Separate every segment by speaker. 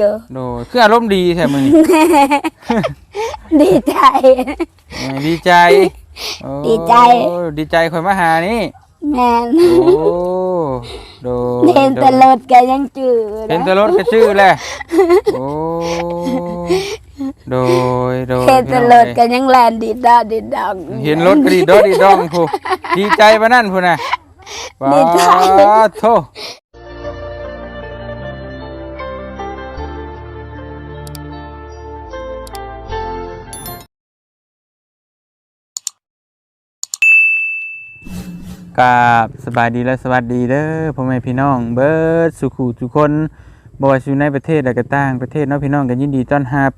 Speaker 1: เยอะ
Speaker 2: โดยคืออารมณ์ดีแท้มื้อนี้
Speaker 1: ดีใจ
Speaker 2: เออดีใจโอ้
Speaker 1: ดีใจ
Speaker 2: ดีใจข่อยมาหานี่
Speaker 1: แม่น
Speaker 2: โอ้โดย
Speaker 1: เห็น
Speaker 2: โด
Speaker 1: แต่
Speaker 2: ย
Speaker 1: รถแกยังจืด
Speaker 2: เห็นแต่รถก็ชื่อแหละโอ้โดยโดย
Speaker 1: เห็นแต่รถแกยังแลนดีดาดีดัง
Speaker 2: เห็นรถก็ดีดอดีดองผู้ดีใจปะนั่นผู้น่ะว้า
Speaker 1: ดีใจ
Speaker 2: โท กราบสบายดีและสวัสดีเด้อพ่อแม่พี่น้องเบิร์ดสุขุทุกคนบว่าสิอยู่ในประเทศและก็ต่างประเทศเนาะพี่น้องกันยินดีต้อนรับ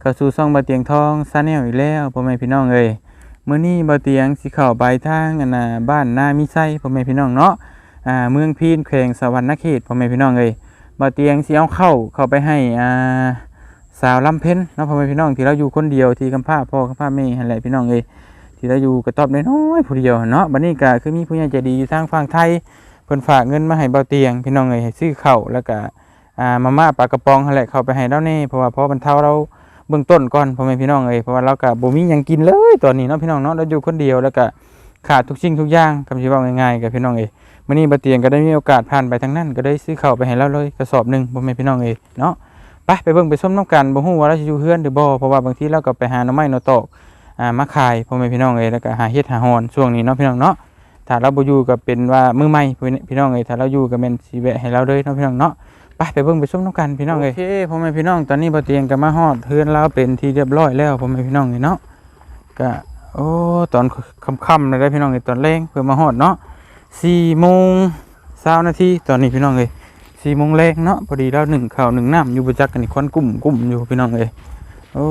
Speaker 2: เข้าสู่ช่องบ่เตียงทองซาแนลอีกแล้วพ่อแม่พี่น้องเอ้ยมื้อนี้บ่เตียงสิเข้าไปทางอันน่ะบ้านนามิไซพ่อแม่พี่น้องเนาะอ่าเมืองพีนแขวงสวรรณเขตพ่อแม่พี่น้องเอ้ยบ่เตียงสิเอาเข้าเข้าไปให้อ่าสาวลำเพ็ญเนาะพ่อแม่พี่น้องที่เราอยู่คนเดียวที่กำพร้าพ่อกำพร้าแม่หั่นแหละพี่น้องเอ้ย ที่เราอยู่กระต๊อบน้อยผู้เดียวเนาะบัดนี้ก็คือมีผู้ใหญ่ใจดีอยู่ทางฝั่งไทยเพิ่นฝากเงินมาให้เบ่เตียง พี่น้องเอ้ยให้ซื้อข้าวแล้วก็อ่ามาม่าปลากระป๋องหั่นแหละเข้าไปให้เราแน่เพราะว่าพอบรรเทาเราเบื้องต้นก่อนพ่อแม่พี่น้องเอ้ยเพราะว่าเราก็บ่มีหยังกินเลยตอนนี้เนาะพี่น้องเนาะเราอยู่คนเดียวแล้วก็ขาดทุกสิ่งทุกอย่างคำสิเว้าง่ายๆกับพี่น้องเอ้ยมื้อนี้บ่เตียงก็ได้มีโอกาสผ่านไปทางนั้น ก็ได้ซื้อเข้าไปให้เราเลยกระสอบหนึ่งพ่อแม่พี่น้องเอ้ยเนาะไปไปเบิ่งไปส้มน้ำกันบ่ฮู้ว่าเราสิอยู่เฮือนหรือบ่เพราะว่าบางทีเราก็ไปหาหน่อไม้หน่อตอก อ่ามาขายพ่อแม่พี่น้องเอ้ยแล้วก็หาเฮ็ดหาฮอนช่วงนี้เนาะพี่น้องเนาะถ้าเราบ่อยู่ก็เป็นว่ามือใหม่พี่น้องเอ้ยถ้าเราอยู่ก็แม่นสิแวะให้เราเลยเนาะพี่น้องเนาะไปไปเบิ่งไปส้มน้ำกันพี่น้องเลยโอเคพ่อแม่พี่น้องตอนนี้บ่เตียงก็มาฮอดเฮือนเราเป็นที่เรียบร้อยแล้วพ่อแม่พี่น้องเนาะก็โอ้ตอนค่ำๆเลยได้พี่น้องเลยตอนแรงเพื่อมาฮอดเนาะสี่โมงเช้านาทีตอนนี้พี่น้องเลยสี่โมงแรงเนาะพอดีเราหนึ่งข้าวหนึ่งน้ำอยู่ประจักกันอีกคนกลุ่มกลุ่มอยู่พี่น้องเลยโอ้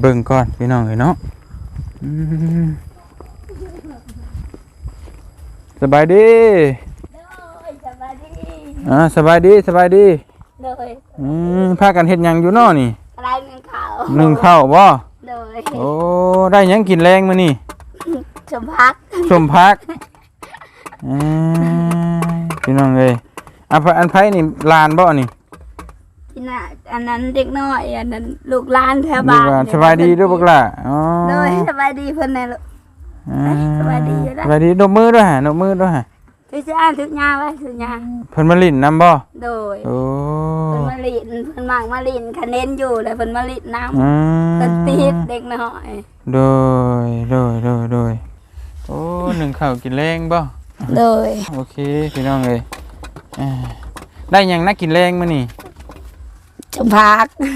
Speaker 2: เบิ่งก่อนพี่น้องเลยเนาะอืมสบายดี
Speaker 1: สบายดี
Speaker 2: อ่าสบายดีสบายดี
Speaker 1: โดย
Speaker 2: อืมพากันเฮ็ดหยังอยู่เนาะนี่
Speaker 1: อะไรเงินเขา
Speaker 2: หนึ่งข้าวบ่
Speaker 1: โดย
Speaker 2: โอ้ได้หยังกินแรงมื้อนี่
Speaker 1: สมพัก
Speaker 2: สมพักอืมพี่น้องเอ้ยอันไผอันไผนี่ลานบ่นี่
Speaker 1: ที่น่ะอันนั้นเด็กน้อยอันนั้นลูกหลานแถว
Speaker 2: ดี
Speaker 1: บ้าน
Speaker 2: ว่าสบายดีเด้วยบักล่ะอ๋อ
Speaker 1: โดยสบายดีเพิ่นน่ะลูก
Speaker 2: อ่า
Speaker 1: สบายดีอยู่นะ
Speaker 2: สบายดีนบมือด้วยฮะนบมือด้วยฮะ
Speaker 1: ทุกอย่างทุกอย่างไว้ทุกอย่าง
Speaker 2: เพิ่นมาลิ้นนํบ่
Speaker 1: โดย
Speaker 2: โอ้
Speaker 1: เพิ่นมาลินเพิ่นมากมาลินคะแนนอยู่แล้วเพิ่นมาลินน้ำ
Speaker 2: อืม
Speaker 1: เพิ่นติดเด็กน้อย
Speaker 2: โดยโดยโดยโดยโอ้หนึ่งข้าวกินแรงบ่
Speaker 1: โดย
Speaker 2: โอเคพี่น้องเลยอ่าได้หยังนักกินแรงมื้อนี่
Speaker 1: สมพัก
Speaker 2: อื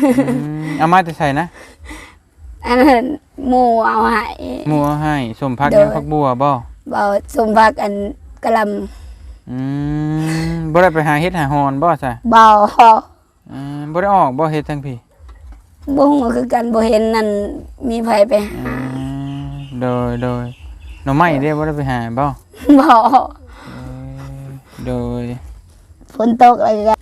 Speaker 2: มเอามาจะใส่นะ
Speaker 1: อันนั้นหมูเอาให้
Speaker 2: หมูเอาให้สมพัก
Speaker 1: เด้อ
Speaker 2: ยังพักบัวบ่
Speaker 1: บ่สมพักอันกะหล
Speaker 2: อืมบ่ได้ไปหาเฮ็ดหาฮอนบ่ซะำ
Speaker 1: บ่
Speaker 2: อืมบ่ได้ออกบ่เฮ็ดทั้งพี่
Speaker 1: บ่ฮู้คือกันบ่เห็นนั่นมีไผไปหา
Speaker 2: อืมโดยโดยหน่อไม้เด้บ่ได้ไปหาบ่
Speaker 1: บ่
Speaker 2: เออโดย
Speaker 1: ฝนตกอะไรก็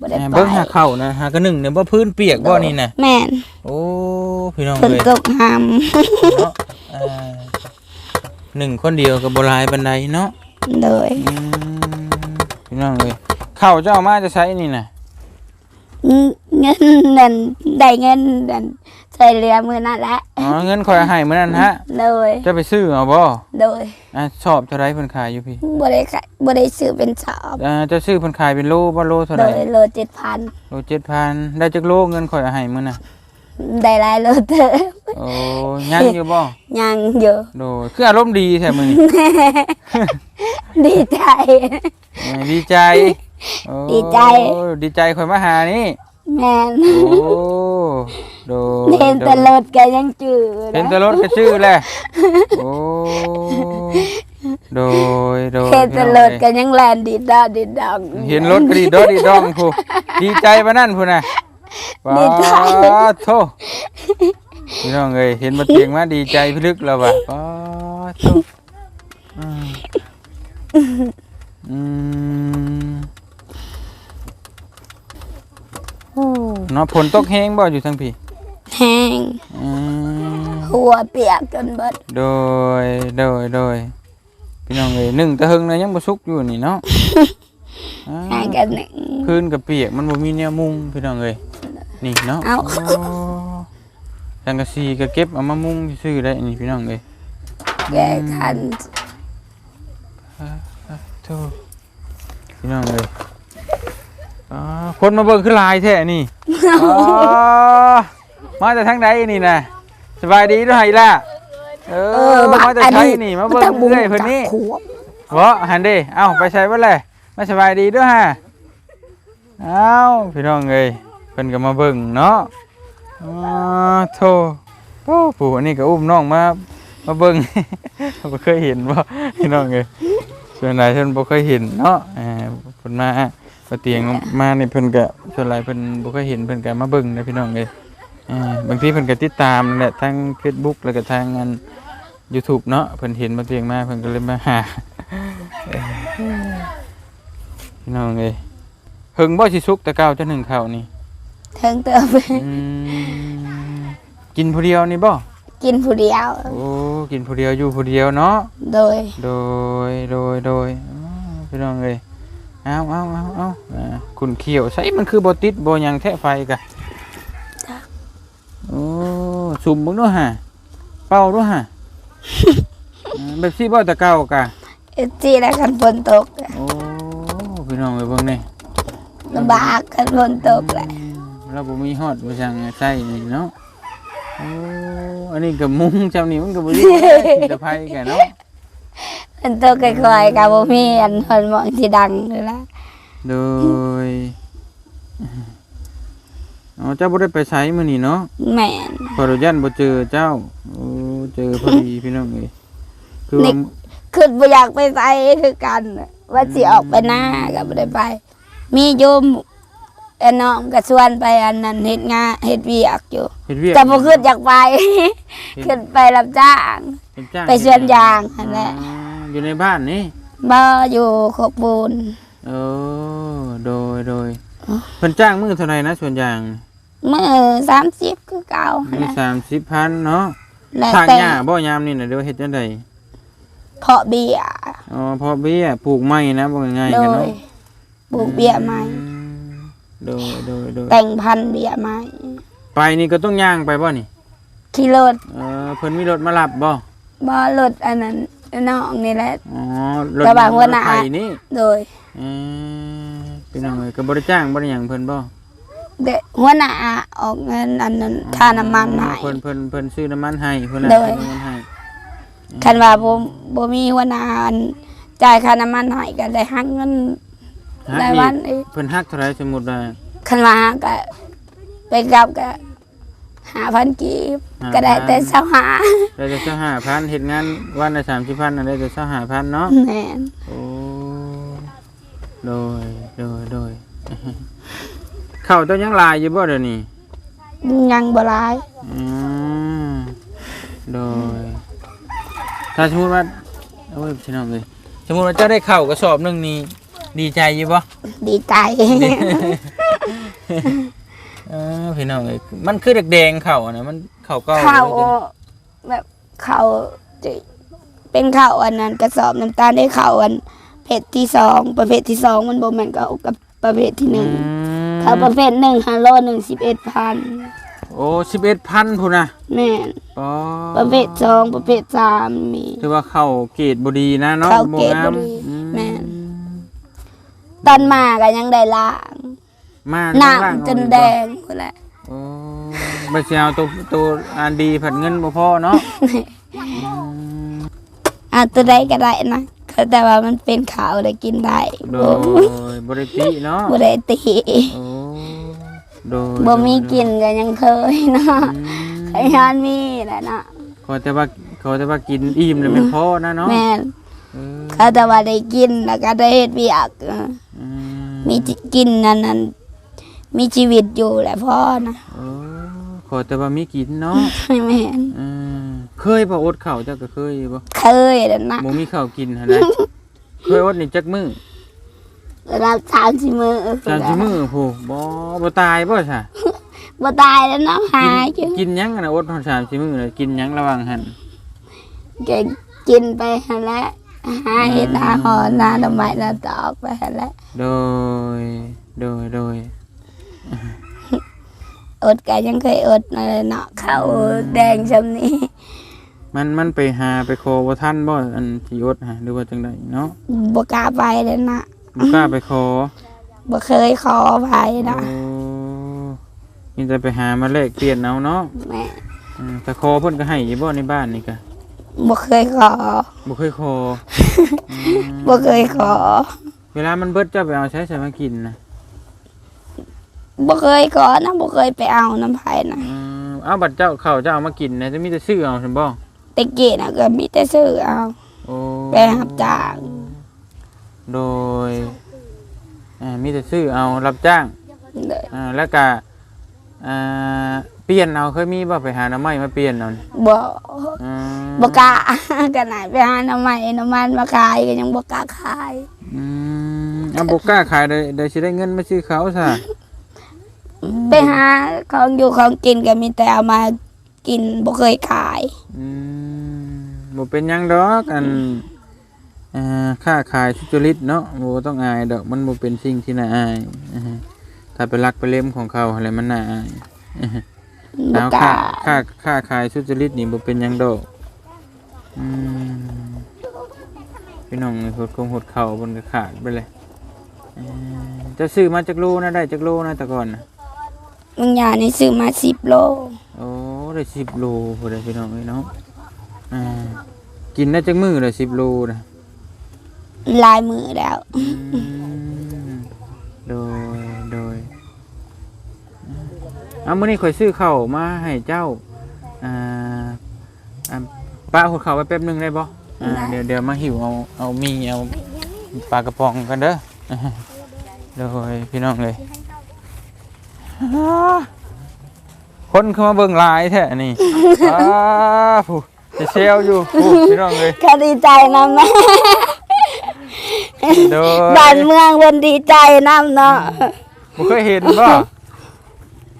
Speaker 1: บ่ได้
Speaker 2: อ่า
Speaker 1: ไป
Speaker 2: เบิ่งหาเข้านะหากระหนึ่งเนี่ยบ่พื้นเปียกบ่นี่น่ะ
Speaker 1: แม่น
Speaker 2: โอ้พี่น้อง
Speaker 1: ฝน
Speaker 2: เอ้ย
Speaker 1: ตกหาม
Speaker 2: เนาะอ่าหนึ่งคนเดียวก็บ่หลายปานใดเนาะ
Speaker 1: โดย
Speaker 2: อืมพี่น้องเลยข้าวเจ้ามาจะใช้นี่นะ
Speaker 1: เงินนั่นได้เงินนั่น ใส่เรือมื้อนั่นแหละ
Speaker 2: อ๋อเงินคอยให้มื้อนั้นฮะ
Speaker 1: โดย
Speaker 2: จะไปซื้อเอาบ่
Speaker 1: โดย
Speaker 2: อะชอบเท่าไรเพิ่นขายอยู่พี่
Speaker 1: บ่ได้ขายบ่ได้ซื้อเป็นสอบ
Speaker 2: อ่าจะซื้อเพิ่นขายเป็นโลบ่โลเท่า
Speaker 1: โด
Speaker 2: ไร
Speaker 1: ยโล7,000
Speaker 2: โล7,000ได้จักโลเงินคอยให้มื้อน่ะ
Speaker 1: ได้หลายโลเตอ
Speaker 2: โอ้ยังอยู่บ่
Speaker 1: ยังอยู่
Speaker 2: โดยคืออารมณ์ดีแท้มื้อนี้
Speaker 1: ดีใจ
Speaker 2: เออดีใจโอ้
Speaker 1: ดีใจ
Speaker 2: ดีใจคอยมาหานี่
Speaker 1: แม่น
Speaker 2: โอ้โด ย
Speaker 1: เห็นแต่รถแกยังจืด
Speaker 2: เห็นแต่รถก็ชื่อแหละโอ้โดยโดย
Speaker 1: เห็นแต่
Speaker 2: พี่
Speaker 1: ร
Speaker 2: น้อง
Speaker 1: ถ
Speaker 2: เอ้ย
Speaker 1: แกยังแลนดีดาดีดัง
Speaker 2: เห็นรถก็ดีดอดีดองผู้ดีใจปะนั่นผู้น่ะว้า
Speaker 1: ดีใจ
Speaker 2: โธ่พี่น้องเอ้ยเห็นมาเตียงมาดีใจพิลึกแล้วว่ะว้าโธ่อืมอืมเนาะฝนตกแห้งบ่อยู่ทั้งพี่
Speaker 1: แห้ง
Speaker 2: อืม
Speaker 1: หัวเปียกจนเบิด
Speaker 2: โดยโดยโดยพี่น้องเอ้ยหนึ่งตะหึงนะยังบ่สุกอยู่นี่เนาะอ่า
Speaker 1: หายกันหนึ่ง
Speaker 2: พื้นกับเปียกมันบ่มีแนวมุงพี่น้องเอ้ยนี่เนาะ
Speaker 1: เอ้า
Speaker 2: โสังกะสีก็เก็บเอามามุงซื่อๆได้นี่พี่น้องเอ้ย
Speaker 1: แก้คัน
Speaker 2: โธ่พี่น้องเอ้ยอ๋อคนมาเบิ่งคือหลายแท้นี่ อ๋อ มาจากทางใดนี่น่ะสบายดีด้วยล่ะเอ
Speaker 1: เอ
Speaker 2: อ
Speaker 1: อบัก
Speaker 2: มาจาก
Speaker 1: อัน
Speaker 2: ไส
Speaker 1: นี้
Speaker 2: นี่มาเบิ่ง
Speaker 1: ตะบุง
Speaker 2: เรื่อยเพิ่นนี่
Speaker 1: จักขวบ
Speaker 2: เวะหันดิเอ้าไปใช้เบ่เลยมาสบายดีด้วยฮะเอ้าพี่น้องเอ้ยเพิ่นก็มาเบิ่งเนาะอ๋อโธ่โอ้ผู้อันนี้ก็อุ้มน้องมามาเบิ่งบ่เคยเห็นบ่พี่น้องเอ้ยส่วนหลายเพิ่นบ่เคยเห็นเนาะเออเพิ่นมาปเตียงมานี่เพิ่นก็ส่วนหลายเพิ่นบ่เคยเห็นเพิ่นก็มาเบิ่งนะพี่น้องเอ้ยเออ บางทีเพิ่นก็ติดตามนั่นแหละทาง Facebook แล้วก็ทางอัน YouTube เนาะเพิ่นเห็นมาเตียงมาเพิ่นก็เลยมาหาพี่น้องเอ้ยเฮิงบ่สิสุกแต่เก้าจะหนึ่งข้าวนี่
Speaker 1: เทิงเติม
Speaker 2: อืมกินผู้เดียวนี่บ่
Speaker 1: กินผู้เดียว
Speaker 2: โอ้กินผู้เดียวอยู่ผู้เดียวเนาะ
Speaker 1: โดย
Speaker 2: โดยโดยโดยอ้าวพี่น้องเอ้ยเอาเอาเอาเอาอ่าคุณเขียวใส่มันคือบ่ติดบ่หยังแท้ไฟกะ โอ้สุ่มเบิ่งดูฮะเป่าดูฮะอ่าแบบซี่บ่แต่เก่ากะ
Speaker 1: เอจีแล้วกันฝนตก
Speaker 2: โอ้พี่น้องไปเบิ่งนี่
Speaker 1: ลำบากกันฝนตกแหละ
Speaker 2: เราบ่มีฮอดบ่สั่งใส่นี่เนาะโอ้อันนี้ก็มุงจำนี่มันก็บ่ดีมีแต่ไผแกเนาะ
Speaker 1: ฝนตกค่อยๆกับบ่มีอันคนมองที่ดังเลยละ
Speaker 2: โดย อ๋อเจ้าบ่ได้ไปใช้มื้อนี้เนาะ
Speaker 1: แม่น
Speaker 2: พอเรายันบ่เจอเจ้าโอ้เจอพอดีพี่น้องเอ้ยคือว่า
Speaker 1: คือบ่อยากไปใส่คือกันว่าสิออกไปหน้าก็บ่ได้ไป มีโยมไอ้น้องก็ชวนไปอันนั้นเฮ็ดงานเฮ็ดเวียกอยู่
Speaker 2: เฮ็ดเวียก
Speaker 1: แต่บ่ขึ้นอยากไปขึ้นไปรับจ้าง
Speaker 2: เฮ็ดจ้าง
Speaker 1: ไปสวนยางนั่นแหละ
Speaker 2: อ๋ออยู่ในบ้านนี่
Speaker 1: บ่อยู่โคกปูน
Speaker 2: โอ้โดยโดยเพิ่นจ้างมื้อเท่าไหร่นะส่วนยาง
Speaker 1: มื้อ30คือเก่า
Speaker 2: มี
Speaker 1: นะ
Speaker 2: 30,000เนาะ
Speaker 1: แล้ว
Speaker 2: ทาง
Speaker 1: แต่
Speaker 2: หญ้าบ่ยามนี่น่ะเดี๋ยวเฮ็ดจังได
Speaker 1: เพาะเบี้ย
Speaker 2: อ๋อเพอเบี้ยปลูกไม้นะบ่ง่าย
Speaker 1: โด
Speaker 2: ๆกัน
Speaker 1: ย
Speaker 2: เนาะ
Speaker 1: ปลูกเบี้ยไม้
Speaker 2: อืมโดยโดยโดย
Speaker 1: แต่งพันธุ์เบี้ยไม้
Speaker 2: ไปนี่ก็ต้องย่างไปบ่นี่
Speaker 1: ขี่รถ
Speaker 2: เออเพิ่นมีรถมารับบ่
Speaker 1: บ่รถอันนั้นน้องนี่แหละ
Speaker 2: อ๋อรถ
Speaker 1: แต่ว่าหัวหน้า
Speaker 2: รถไถนี่
Speaker 1: โดย
Speaker 2: เออพี่น้องเอ้ยก็บ่ได้จ้างบ่ได้หยังเพิ่นบ่
Speaker 1: เด็กหัวหน้าออกเงินอันนั้นค่าน้ำมันให้
Speaker 2: เพิ่นเพิ่นเพิ่นซื้อน้ำมันให้เพิ่นน่ะ
Speaker 1: โดย
Speaker 2: ซื้อน้ำมันให้
Speaker 1: คันว่าบ่บ่มีหัวหน้าอันจ่ายค่าน้ำมันให้ก็ได้หักเงิน
Speaker 2: ฮัก
Speaker 1: ราย
Speaker 2: นี่
Speaker 1: วันอีก
Speaker 2: เพิ่นฮักเท่าไหร่สมมุติว่า
Speaker 1: คันว่าก็ไปกลับก็5,000กีบก็ได้แต่เช้าหา
Speaker 2: ได้แต่25,000เฮ็ดงานวันละ30,000น่ะได้แต่25,000เนาะ
Speaker 1: แม่น
Speaker 2: โอ้โดยโดยโดย เข้าวเจ้ายังหลายอยู่บ่เดี๋ยวนี้
Speaker 1: ยังบ่หลาย
Speaker 2: อืมโดย ถ้าสมมติว่าโอ้ยพี่น้องเลยสมมติว่าเจ้าได้เข้าวกระสอบหนึงนี่ดีใจอยู่บ่
Speaker 1: ดีใจ
Speaker 2: เออพี่น้องเลยมันคือแดงๆเข้าวอะนะมันเข้าวเก่า
Speaker 1: ข้าว
Speaker 2: เลย
Speaker 1: แบบข้าวจะเป็นข้าวอันนั้นกระสอบน้ำตาลได้ข้าวอันเพศที่สองประเภทที่สองมันบ่แม่นกับกับประเภทที่หนึ่ง
Speaker 2: อืม
Speaker 1: ข้าวประเภทหนึ่งฮัลโลหนึ่งสิบเอ็ดพัน
Speaker 2: โอ้สิบเอ็ดพันพูนนะ
Speaker 1: แม่น
Speaker 2: อ๋อ
Speaker 1: ประเภทสองประเภทสามมี
Speaker 2: ถือว่าเข้าวเกรดบดีนะเนาะ
Speaker 1: ข้าวเกรดบ่ดี
Speaker 2: อื
Speaker 1: แม่นตอนมาก็ยังได้ล้าง
Speaker 2: มา
Speaker 1: หน้า
Speaker 2: ข้างล่าง
Speaker 1: จนแดงหมดแหละ
Speaker 2: โอ้บัดเสียวตัวตัวอันดีผัดเงินบ่พอเนาะ
Speaker 1: อะตัวใดก็ได้นะแต่ว่ามันเป็นขาวได้กินได้
Speaker 2: โด
Speaker 1: บ่
Speaker 2: ยบริติเนาะ
Speaker 1: บ่ได้ตี
Speaker 2: โอ้ โดย
Speaker 1: บ่มีกินก็ยังเคยเนาะ
Speaker 2: อืม
Speaker 1: ไอ้ฮานมีแหละเนาะ
Speaker 2: ขอแต่ว่าขอแต่ว่ากินอิ่มแล้วไม่พอนะเนาะ
Speaker 1: แม่น
Speaker 2: เออ
Speaker 1: เขาแต่ว่าได้กินแล้วก็ได้เฮ็ดเวียกเออ
Speaker 2: อื
Speaker 1: มีจิกินนั่นนั่นมีชีวิตอยู่แหละพ่อนะ
Speaker 2: โอ้ขอแต่ว่ามีกินเนาะ
Speaker 1: แม่น
Speaker 2: อืมเคยบ่อดข้าวเจ้าก็เคยบ่
Speaker 1: เคยแล้วนะ
Speaker 2: บ่มีข้าวกินหั่นนะเคยอดนี่จักมื้อ
Speaker 1: รับสามสิมือ
Speaker 2: สามสิมื้อโหบ่บ่ตายบ่ซะ
Speaker 1: บ่ตายแล้วเนาะหา
Speaker 2: กิ
Speaker 1: อนยู่
Speaker 2: กินหยังอะนะอดทอนสามสิมื้อน่ะกินหยังระหว่างหั่น
Speaker 1: แกกินไปหั่นแหละหาเห็ดหาหอหนาดอกไม้หนาตอกไปหั่นแหล้ว
Speaker 2: โดย โดยโดย
Speaker 1: อดก็ยังเคยอดเลยเนาะเขาแดงซำนี้
Speaker 2: มันมันไปหาไปโคบ่ทันบ่อันที่อดหาหรือว่าจังไดเนาะ
Speaker 1: บ่กล้าไปเลยนะ
Speaker 2: บ่กล้าไปขอ
Speaker 1: บ่เคยขอไปนะ
Speaker 2: โอ้มีแต่ไปหามาแลกเปลี่ยนเอาเนาะ
Speaker 1: แม่
Speaker 2: อืมแต่ขอเพิ่นก็ให้อยู่บ่ในบ้านนี่ก็
Speaker 1: บ่เคยขอ
Speaker 2: บ่เคยขออืม
Speaker 1: บ่เคยขอ
Speaker 2: เวลามันเบิดเจ้าไปเอาใช้ใส่มากินนะ
Speaker 1: บ่เคยขอนะบ่เคยไปเอาน้ำไผนะ
Speaker 2: อืมเอาบัดเจ้าเข้าวเจ้าเอามากินนะจะมีแต่ซื้อเอาซั่นบ่
Speaker 1: แตะกี้น่ะก็มีแต่ซื้อเอา
Speaker 2: โอ้
Speaker 1: ไปรับจ้าง
Speaker 2: โดยอ่ามีแต่ซื้อเอารับจ้าง
Speaker 1: เลย
Speaker 2: อ่าแล้วก็อ่าเปลี่ยนเอาเคยมีบ่ไปหาหน้ำไม้มาเปลี่ยนเอานี่
Speaker 1: บ่
Speaker 2: อืม
Speaker 1: บ่กล้า กันไหนไปหาน้ำมันน้ำมันมาขายก็ยังบ่กล้าขาย
Speaker 2: อืมเอาบ่กล้าขายได้ได้สิได้เงินมาซื้อเขาซะ
Speaker 1: ไปหาของอยู่ของกินก็มีแต่เอามากินบ่เคยขาย
Speaker 2: อืมบ่เป็นหยังดอกอันอ่า ค่าขายสุจริตเนาะบ่ต้องอายดอกมันบ่เป็นสิ่งที่น่าอายอ่าฮะถ้าไปรักไปเล่มของเขาอะไรมันน่าอายอ่าฮะ
Speaker 1: บ่
Speaker 2: เอา
Speaker 1: ก
Speaker 2: ค่า
Speaker 1: ล้า
Speaker 2: ค่าค่าขายสุจริตนี่บ่เป็นหยังดอกอืมพี่น้องนี่หดคงหดเข่าบนกระขาดไปเลยเอ่อจะซื้อมาจากโลนะได้จากโลนะแต่ก่อนนะ
Speaker 1: มึงอย่านี่ซื้อมา10โล
Speaker 2: โอ้ได้สิบโลพอได้พี่น้องเอ้ยเนาะอ่ากินได้จากมือเลยสิบโลนะ
Speaker 1: ลายมือแล้ว
Speaker 2: อืมโดย โดยเอามื่อนี้ข่อยซื้อข้าวมาให้เจ้าอ่าอ่าป้าหดข้าวไว้แป๊บหนึงได้บ่อ่าเดี๋ยวเดี๋ยวมาหิวเอาเอามีเอาปลากระป๋องกันเด้อโดยพี่น้องเลยอ่าคนเข้ามาเบิ่งหลายแท้นี่ อ้าผู้จะเซลอยู่ผู้พี่น้องเลย
Speaker 1: ก็ดีใจนำนะ
Speaker 2: โดย
Speaker 1: บ้านเมืองเพิ่นดีใจนำเนาะ
Speaker 2: บ่เคยเห็นบ่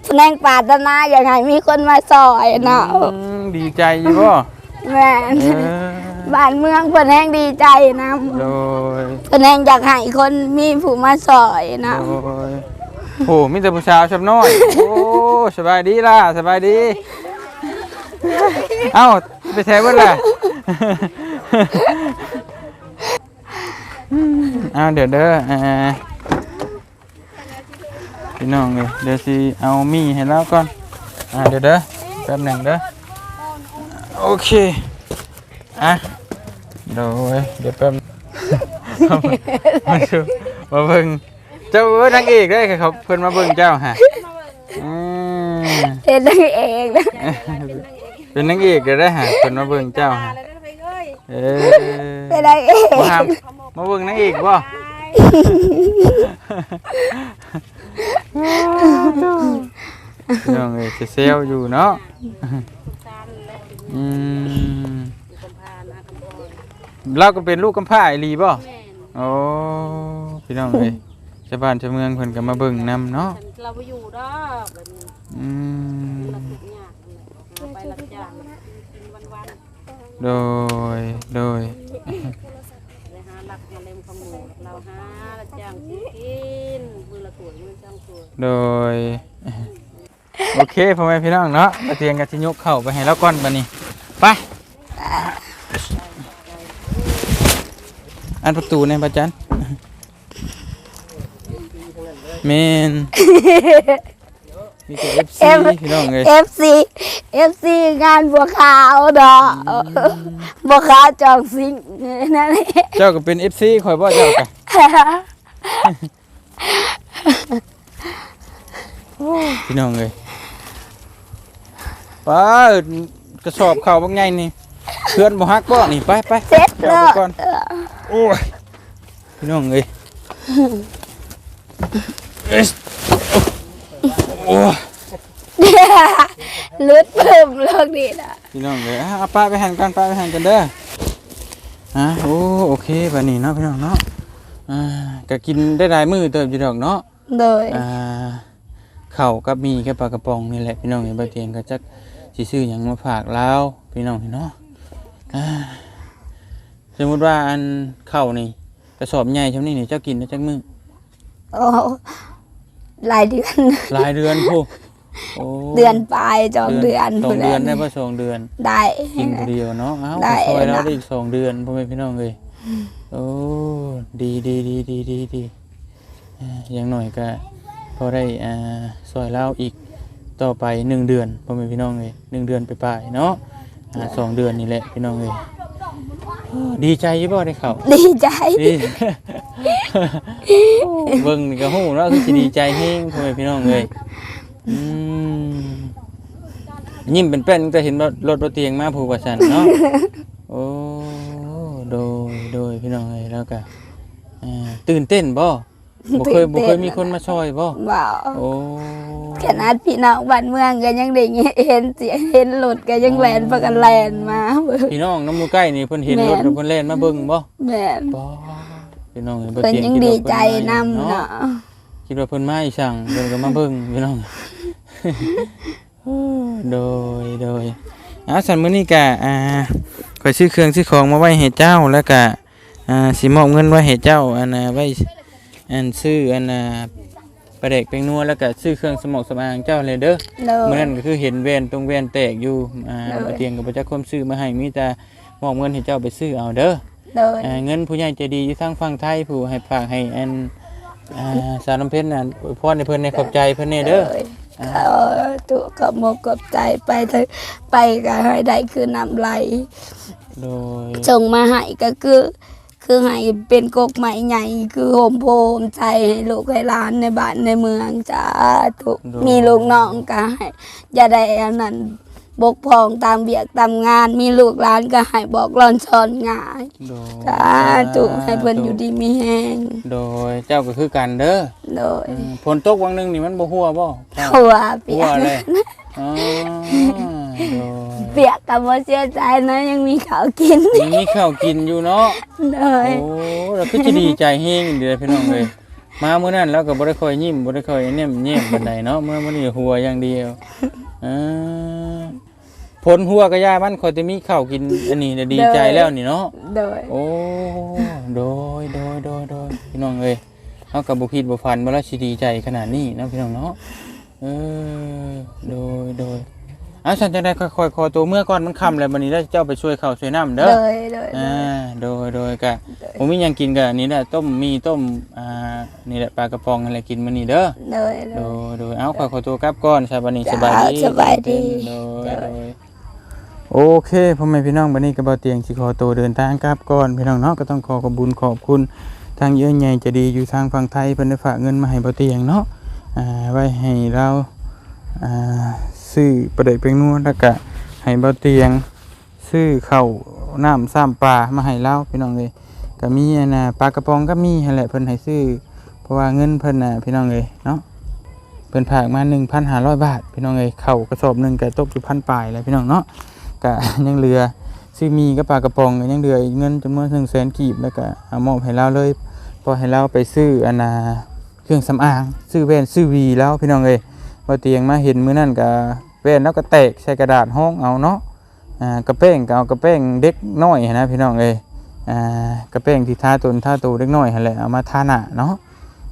Speaker 1: แสดงปรารถนาอยากให้มีคนมาซอยเนาะ
Speaker 2: อืมดีใจอยู่บ่
Speaker 1: แม่น
Speaker 2: เออ
Speaker 1: บ้านเมืองเพิ่นแฮงดีใจนำ
Speaker 2: โดย
Speaker 1: เพิ่นแฮงอยากให้คนมีผู้มาซอยนำ
Speaker 2: โดยโอ้มีแต่ผู้สาวชาวน้อย โอ้สบายดีล่ะสบายดี เอ้าไปแท้เบิดล่ะ เอาเดี๋ยวเด้ออ่าพี่น้องเลยเดี๋ยวสิเอามีให้แล้วก่อนอ่าเดี๋ยวเด้อแป๊บหนึ่งเด้อโอเคอะเดี๋ยวเว้ยเดี๋ยวแป๊บมาดูมาเบิ่งเจ้าเอ้ยนางเอกได้อครับเพิ่นมาเบิ่งเจ้าฮะอืม
Speaker 1: เฮ็ดได้เองนะ
Speaker 2: เป็นนางเอกก็ได้อฮะเพิ่นมาเบิ่งเจ้าฮะเออ
Speaker 1: เฮ็ดได้เอง
Speaker 2: มาหามาเบิ่งนางเอกบ่พี่น้องเอ้ยจะเซลอยู่เนาะอืมเราก็เป็นลูกกำพร้าไอหลีบ่โอ้พี่น้องเอ้ยชาวบ้านชาวเมืองเพิ่นก็มาเบิ่งนํเนาะ
Speaker 3: เราไปอยู่ดอกแบบนี้
Speaker 2: อืม
Speaker 3: เราติดยากเลยหาไปรับจ้างกินวันวัน
Speaker 2: โดย โดย
Speaker 3: ๆเลยหาหลักมาเล่มของหมู เราหารับจ้างสิกินมือละถ้วยมือจ้างถ้วย
Speaker 2: โดย โอเคพ่อแม่พี่น้องเนาะมาเตียงกันที่ยกเข้าไปให้แล้วก่อนบัดนี้ไปอันประตูในประจันเมนมีแต่ FC พี่น้องเลย
Speaker 1: FC FC งานบัวขาวดอกบัวขาวจองซิงนั่นแหละ
Speaker 2: เจ้าก็เป็น FC ข่อยบ่เจ้ากะ พี่น้องเลยไป้ากระสอบข้าวบางไงนี่เพื่อนบ่ฮักบ่นี่ไปไป
Speaker 1: เสร็จ
Speaker 2: เดี๋ยว
Speaker 1: แล้
Speaker 2: ไป
Speaker 1: ว
Speaker 2: ก่อนโอ้ยพี่น้องเอ้ยเอ้ยโอ้ย
Speaker 1: ลึดเพิ่มโลกนี้นะ
Speaker 2: พี่น้องเอ้ยอะเอาป้าไปหันกันป้าไปหันกันเด้ออะโอ้โอเคบัดนี้เนาะพี่น้องเนาะ อ่าก็กินได้หลายมื้อเติบอยู่ดอกเนาะ
Speaker 1: โดย
Speaker 2: อ่าข้าวกับมีกับปลากระป๋องนี่แหละพี่น้องเอ้ยบ่เตียงก็จักสิซื้อหยังมาฝากลาวพี่น้องเนาะอ่าสมมุติว่าอันข้าวนี่กระสอบใหญ่ช่ำนี้นี่เจ้ากินได้จักมื้อ
Speaker 1: โอ้หลายเดือน
Speaker 2: หลายเดือนผู้โอ้
Speaker 1: เดือนปลายจองเดือน
Speaker 2: สองเดือนได้
Speaker 1: พุ่
Speaker 2: บ่สองเดือน
Speaker 1: ได้
Speaker 2: กินคนเดียวเนาะเอ้า
Speaker 1: ได้
Speaker 2: ซอยเรา
Speaker 1: นะ
Speaker 2: ได้อีกสองเดือนพ่อแม่พี่น้องเลย โอ้ดีดีดีดีดีดีอ่าอย่างหน่อยก็พอได้อ่าซอยเราอีกต่อไปหนึ่งเดือนพ่อแม่พี่น้องเลยหนึ่งเดือนไปปลายๆเนาะอ่าสองเดือนนี่แหละพี่น้องเลยเออดีใจอยี่บ่ได้เข้า
Speaker 1: ดีใจ
Speaker 2: ดีเบิ่งนี่ก็ฮู้เนาะคือสิดีใจแฮงพ่อแม่พี่น้องเลยอืมยิ้มเป็นแป้นจะเห็นรถรถรถเตียงมาผูกว่าซั่นเนาะโอ้ โดยโดยพี่น้องเอ้ยแล้วก็อ่าตื่นเต้นบ่บ่เคยบ่เคยมีคนมาช่วยบ่
Speaker 1: บ่า
Speaker 2: โอ้
Speaker 1: ขนาดพี่น้องบ้านเมืองก็ยังได้เห็นเสียงเห็นรถก็ยังแล่นประกันแล่นมาเบิ่ง
Speaker 2: พี่น้องน้ำหมูใกล้นี่เพิ่นเห็น
Speaker 1: แม่น
Speaker 2: รถแล้วเพิ่นเล่นมาเบิ่งบ่
Speaker 1: แม่น
Speaker 2: บ่พี่น้องเอ้ยบ่
Speaker 1: เพิ่น
Speaker 2: ตีย
Speaker 1: ยัง
Speaker 2: คิ
Speaker 1: ดี
Speaker 2: ว่าเพิ่
Speaker 1: ใจ
Speaker 2: มานำเนาะ
Speaker 1: เนาะ
Speaker 2: คิดว่าเพิ่นมาอีสั่งเพิ่นก็มาเบิ่งพี่น้องโดยโดยอ่าสันมื้อนี้ก็อ่า ข่อยซื้อเครื่องซื้อของมาไว้ให้เจ้าแล้วก็อ่าสิมอบเงินไว้ให้เจ้าอันน่ะไว้อันซื้ออันน่ะประเด็กเป็นนัวแล้วก็ซื้อเครื่องสมองสมางเจ้าเลยเด้อ
Speaker 1: โด
Speaker 2: เมื่อยนั้นก็คือเห็นแว่นตรงแว่นแตกอยู่อ่า
Speaker 1: เลย
Speaker 2: บ่เตียงกับบ่จักความซื้อมาให้มีแต่มอบเงินให้เจ้าไปซื้อเอาเด้อ
Speaker 1: โดย
Speaker 2: อ่าเงินผู้ใหญ่ใจดีอยู่ทางฝั่งไทยผู้ให้ฝากให้อันอ่าสาวน้ำเพชรน่ะอวยพรให้เพิ่นในขอบใจเพิ่นแน่เด้อ
Speaker 1: โดย เขาตุกกับมกกับใจไปเถอะไปก็ให้ได้คือน้ำไหล
Speaker 2: โดย
Speaker 1: ส่งมาให้ก็คือ คือให้เป็นกกใหม่ใหญ่คือโฮมโพมใจให้ลูกให้หลานในบ้านในเมืองจ้าทุกมีลูกน้องก็ให้อย่าได้อันนั้น บกพร่องตามเบียกตามงาน มีลูกหลานก็ให้บอกรอนสอนง่าย
Speaker 2: โดย
Speaker 1: จ้าตุให้เพิ่นอยู่ดีมีแฮง
Speaker 2: โดยเจ้าก็คือกันเด้อ
Speaker 1: โดย
Speaker 2: อืมฝนตกวังหนึงนี่มันบ่หัวบ่
Speaker 1: หัวเปี
Speaker 2: หั
Speaker 1: ยวก
Speaker 2: เลยอ๋อโดย
Speaker 1: เปียกกับบ่เสียใจนะยังมีข้าวกิน
Speaker 2: ยังมีข้าวกินอยู่เนาะ
Speaker 1: โด
Speaker 2: โอ้
Speaker 1: ย
Speaker 2: เราคือจะดีใจเฮงเดียวพี่น้องเลย มาเมื่อนั้นเราก็บ่ได้ค่อยยิ้มบ่ได้ค่อยเนี่ยมเยี่ยมบันไดเนาะเมื่อมื้อนี้หัวอย่างเดียวอ่า ผลหัวก็ย่ามันค่อยจะมีข้าวกินอันนี้น่ะดีใจแล้วนี่เนาะ
Speaker 1: โดย
Speaker 2: โอ้ โดยโดยโดยโดยพี่น้องเอ้ยเฮาก็บ่คิดบ่ฝันว่าเราสิดีใจขนาดนี้เนาะพี่น้องเนาะ เออ โดยโดยอะฉันจะได้ค่อยๆขอตัวเมื่อก่อนมันค่ำแล้วบัดนี้แล้วเจ้าไปช่วยข้าวช่วยน้ำเด้อ
Speaker 1: โดย โดยโด
Speaker 2: อ่ายโดยโดยกะผมมีหยังกินกะอันนี้แหละต้มมีต้ม อ่า นี่แหละปลากระป๋องอะไรกินมื้อนี้เด้อ
Speaker 1: โดย โด
Speaker 2: โด
Speaker 1: ย
Speaker 2: ยโดยเอาขอขอตัวกลับก่อนสบายดี
Speaker 1: จ้า
Speaker 2: สบายดี
Speaker 1: สบายดี
Speaker 2: โดยโดย โอเคพ่อแม่พี่น้องบัดนี้ก็บ่เตียงสิขอตัวเดินทางกลับก่อนพี่น้องเนาะก็ต้องขอขอบคุญขอบคุณทางเยอะใหญ่จะดีอยู่ทางฝั่งไทยเพิ่นได้ฝากเงินมาให้บ่เตียงเนาะอ่าไว้ให้เราอ่าซื้อประเด็กเป็นนัวแล้วก็ให้บ่เตียงซื้อเข้าน้ำซ้ำปลามาให้เราพี่น้องเลยก็มีอันน่ะปลากระป๋องก็มีหั่นแหละเพิ่นให้ซื้อเพราะว่าเงินเพิ่นน่ะพี่น้องเลยเนาะเพิ่นฝากมา1,500 บาท พี่น้องเลยเข้ากระสอบหนึงก็ตกอยู่พันปลายแล้วพี่น้องเนาะ ก็ยังเหลือซื้อมีกับปลากระป๋องยังเหลืออีกเงินจำนวน100,000กีบแล้วก็เอามอบให้เราเลยพอให้เราไปซื้ออนน่ะเครื่องสำอางซื้อแว่นซื้อวีแล้วพี่น้องเลยว่าเตียงมาเห็นมื้อนั้นก็แว่นแล้วก็แตกใส่กระดาษห้องเอาเนาะอ่ากระเป้งก็เอากระเป้งเด็กน้อยนะพี่น้องเอ้ยอ่ากระเป้งที่ทาตนทาตูเด็กน้อยหั่นแหละเอามาทาหน้าเนาะ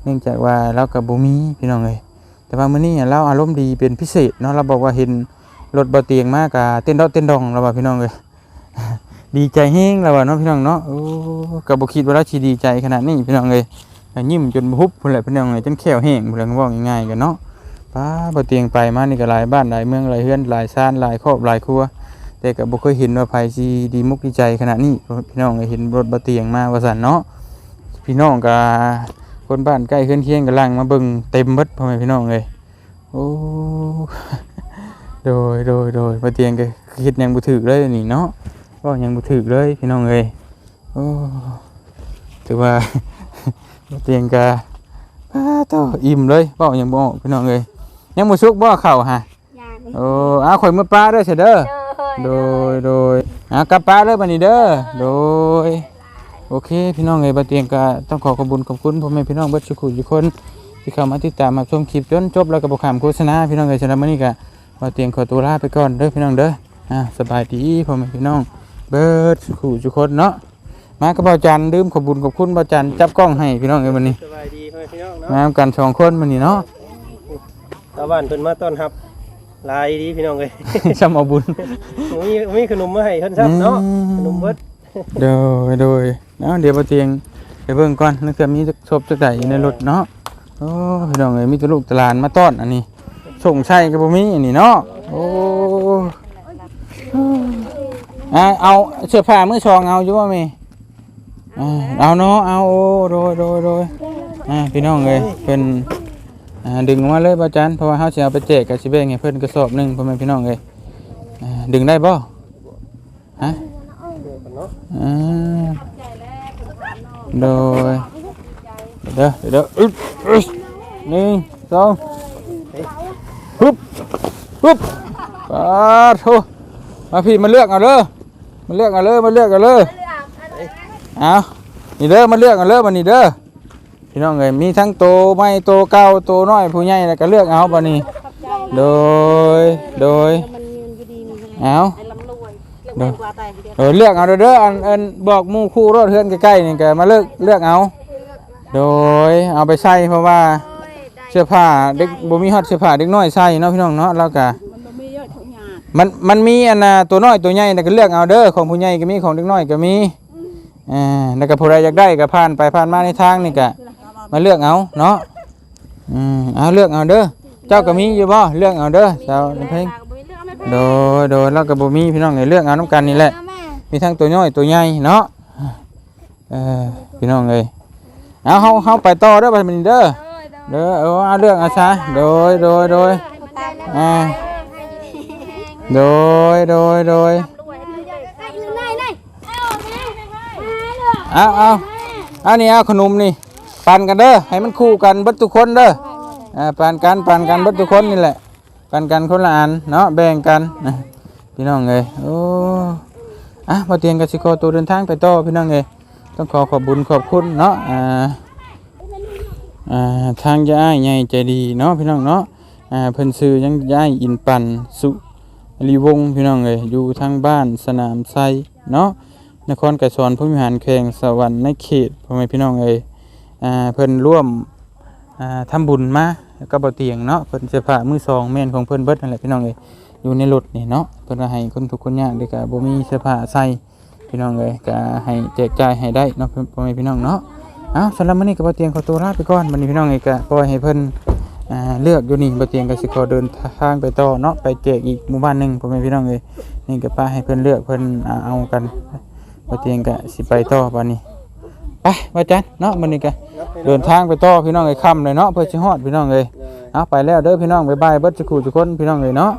Speaker 2: เนื่องจากว่าเรากับบ่มีพี่น้องเอ้ยแต่ว่ามื้อนี้เราอารมณ์ดีเป็นพิเศษเนาะเราบอกว่าเห็น รถบ่เตียงมากกะเต้นดอกเต้นดองเราว่าพี่น้องเอ้ยดีใจแฮงเราว่าเนาะพี่น้องเนาะโอ้ก็บ่คิดว่าเราสิดีใจขนาดนี้พี่น้องเอ้ยยิ้มจนบ่ฮุบพุ่นแหละพี่น้องเอ้ยจนแขวแห้งพุ่นแหละก็เว้าง่ายๆกันเนาะป้าบ่เตียงไปมานี่ก็หลายบ้านหลายเมืองหลายเฮือนหลายซานหลายครอบหลายครัว แต่ก็บ่เคยเห็นว่าไผสิดีมุกดีใจขนาดนี้พี่น้องก็เห็นรถบ่เตียงมาว่าซั่นเนาะพี่น้องก็คนบ้านใกล้เฮือนเคียงก็ลังมาเบิ่งเต็มเบิดพ่อแม่พี่น้องเลยโอ้ โดยโดยโดยบ่เตียงก็คิดหยังบ่ถูกเลยนี่เนาะเว้าหยังบ่ถูกเลยพี่น้องเอ้ยโอ้ถือว่าบ่เตียงก็อ้าเต้าอิ่มเลยเว้าหยังบ่ออกพี่น้องเอ้ยยังบ่สุกบ่เข้าวฮะ
Speaker 1: ยัง
Speaker 2: โอ้อาข่อยมือปลาเด้อเสยเด้อโดยโดยอากลับปลาเด้อบัดนี้เด้อโดยโอเค พี่น้องเอ้ยบ่เตียงก็ต้องขอขอบคุญขอบคุณพ่อแม่พี่น้องเบิดทุกคนทุกคนที่เข้ามาติดตามมาชมคลิปจนจบแล้วก็บ่ข้ามโฆษณาพี่น้องเอ้ยสำหรับมื้อนี้ก็ บ่เตียงขอตัวลาไปก่อนเด้อพี่น้องเด้ออ่าสบายดีพ่อแม่พี่น้อง เบิดทุกคู่ทุกคนเนาะมากับบ่าวจันดื่มขอบบุญขอบคุณบ่าวจันจับกล้องให้พี่น้องเอ้ยวันนี้
Speaker 4: สบายดีเพื่อนพี่น้องเนาะ
Speaker 2: มากันสองคนวันนี้เนาะ
Speaker 4: ชาวบ้านเพิ่นมาต้อนรับหลายดีพี่น้องเอ้ย
Speaker 2: ชำเอาบุญ
Speaker 4: มีมีขนมมาให้เพิ่นซับเนาะ
Speaker 2: อืม
Speaker 4: ขนมเบิด
Speaker 2: โดยโดยเนาะเดี๋ยวบ่เตียงไปเบิ่งก่อนนึกว่ามีจักศพจักใดอยู่ในรถเนาะโอ้พี่น้องเอ้ยมีแต่ลูกตะหลานมาต้อนอันนี้ ส่งใช่ก็บ่มีนนี้เนาะโอ้อ่าเอาเสื้อผ้ามือชองเอาอยู่บ่แม่อ่าเอาเนาะเอาโอ้โดยโดยโดยอ่าพี่น้องเอ้ยเพิ่นอ่าดึงออกมาเลยบ่จันเพราะว่าเฮาสิเอาไปแจกกับสิแบ่งให้เพิ่นกระสอบหนึงพ่อแม่พี่น้องเอ้ยอ่าดึงได้บ่ฮะอ่าโดยเดี๋ยวเดี๋ยวอึ๊บอึ๊บหนึ่งสอง ปุ๊บปุ๊บปาดโถมาพี่มาเลือกเอาเด้อมาเลือกเอาเลยมาเลือกเอาเลยเอานี่เด้อมาเลือกเอาเลยบันนี้เด้อพี่น้องเอ้ยมีทั้งโตไม่โตเก่าโตน้อยผู้ใหญ่แล้วก็เลือกเอาบันนี้ โดยโดย
Speaker 3: เงินอยู่ดีมีแฮง
Speaker 2: เอา
Speaker 3: ให้ลำรวยเองแม่กว่าตายเดียว
Speaker 2: เอเลือกเอาเด้อเด้ออันอันบอกมู่คู่รถเฮือนใกล้ๆนี่ก็มาเลือกเลือกเอา โดยเอาไปใส่เพราะว่า เสื้อผ้าเด็กบ่มีฮอดเสื้อผ้าเด็กน้อยใส่เนาะพี่น้องเนาะแล้วก็
Speaker 3: มันบ่มีเยอะทุกอย่าง
Speaker 2: มันมันมีอันน่ะตัวน้อยตัวใหญ่น่ะก็เลือกเอาเด้อของผู้ใหญ่ก็มีของเด็กน้อยก็มีอ่าแล้วก็ผู้ใดอยากได้ก็ผ่านไปผ่านมาในทางนี่ก็มาเลือกเอาเนาะอืมเอาเลือกเอาเด้อเจ้าก็มีอยู่บ่เลือกเอาเด้อเจ้าเพลง
Speaker 3: บ่มีเรื่องไม่แพ้
Speaker 2: โดยโดยเราก็บ่มีพี่น้องให้เลือกเอานํกันนี่แหละมีทั้งตัวน้อยตัวใหญ่เนาะเออพี่น้องเอ้ยเอาเฮาเฮาไปต่อเด้อบัดนี้เด้อ เด้อเอาเอาเรื่องเอาซะโดยโดยโดยอ่าโดยโดยโดยเอาเอาอานี่เอาขนมนี่ปั่นกันเด้อให้มันคู่กันเบิดทุกคนเด้ออ่าปั่นกันปั่นกันเบิดทุกคนนี่แหละปั่นกันคนละอันเนาะแบ่งกันนะพี่น้องเอ้ยโอ้อะมาเตียงกัสิโคตัวเดินทางไปต่อพี่น้องเอยต้องขอขอบบุญขอบคุณเนาะอ่า อ่าทางย้ายใหญ่ใจดีเนาะพี่น้องเนาะอ่าเพิ่นซื้อยังย้ายอินปันสุรีวงศ์พี่น้องเอยอยู่ทางบ้านสนามไซเนาะนครไก่สอนผู้มีหารแข่งสวรรค์ในเขตพ่อแม่พี่น้องเอยอ่าเพิ่นร่วมอ่าทำบุญมาแล้วก็บ่เตียงเนาะเพิ่นเสื้อผ้ามือสองแม่นของเพิ่นเบิดนั่นแหละพี่น้องเอยอยู่ในรถนี่เนาะเพิ่นก็ให้คนทุกคนยากเด็กก็บ่มีเสื้อผ้าใส่พี่น้องเอ้ยก็ให้แจกจ่ายให้ได้เนาะพ่อแม่พี่น้องเนาะ เอ้าสำหรับมื้อนี้ก็บ่เตียงขอตัวลาไปก่อนมื้อนี้พี่น้องเอ้ยก็ปล่อยให้เพิ่นอ่าเลือกอยู่นี่บ่เตียงก็สิขอเดินทางไปต่อเนาะไปแจกอีกหมู่บ้านหนึงพ่อแม่พี่น้องเอ้ยนี่ก็ป้าให้เพิ่นเลือกเพิ่นอ่าเอากันบ่เตียงก็สิไปต่อบัดนี้ไปว่าจันเนาะมื้อนี้ก็เดินทางไปต่อพี่น้องเอ้ยค่ำเลยเนาะเพื่อสิฮอดพี่น้องเอ้ยเอาไปแล้วเด้อพี่น้องบ๊ายบายเบิดสักครู่ทุกคนพี่น้องเอ้ยเนาะ